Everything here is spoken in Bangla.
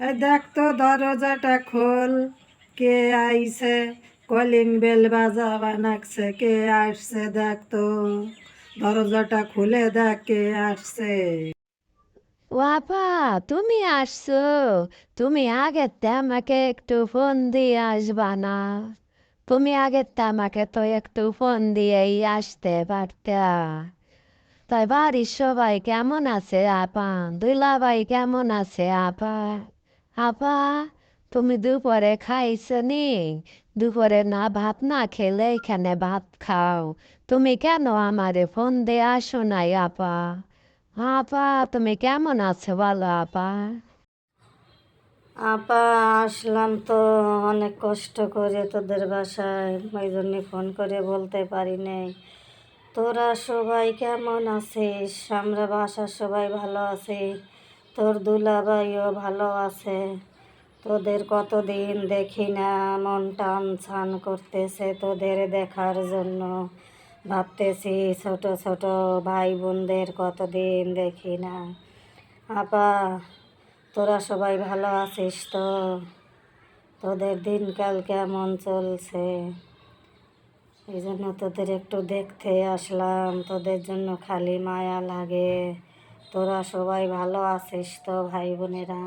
দেখ তো দরজাটা খোল। কে আইছে? কলিং বেল বাজা বানাকছে কে আসছে? দেখ তো। দরজাটা খুলে দেখ কে আসছে। বাবা তুমি আসছো। তুমি আগের তে আমাকে একটু ফোন দিয়ে আসবা না। তুমি আগের তে আমাকে তো একটু ফোন দিয়েই আসতে পারতা। তাই বাড়ির সবাই কেমন আছে আপা? দুলাভাই কেমন আছে আপা? আপা তুমি দুপুরে খাইছো নি দুপুরে না ভাত না খেলে এখানে ভাত খাও তুমি কেন আমারে ফোন দিয়ে আসো নাই আপা আপা তুমি কেমন আছো বলো আপা আপা আসলাম তো অনেক কষ্ট করে তোদের বাসায় ওই জন্যে ফোন করে বলতে পারি নাই তোরা সবাই কেমন আছিস আমরা বাসার সবাই ভালো আছি তোর দুলাভাইও ভালো আছে। তোদের কতদিন দেখি না মন টান ছান করতেছে তোদের দেখার জন্য। ভাবতেছি ছোট ছোট ভাই বোনদের কতদিন দেখি না। আপা, তোরা সবাই ভালো আছিস তো? তোদের দিনকাল কেমন চলছে? এই জন্য তোদের একটু দেখতে আসলাম। তোদের জন্য খালি মায়া লাগে। তোরা সবাই ভালো আছিস তো ভাই বোনেরা?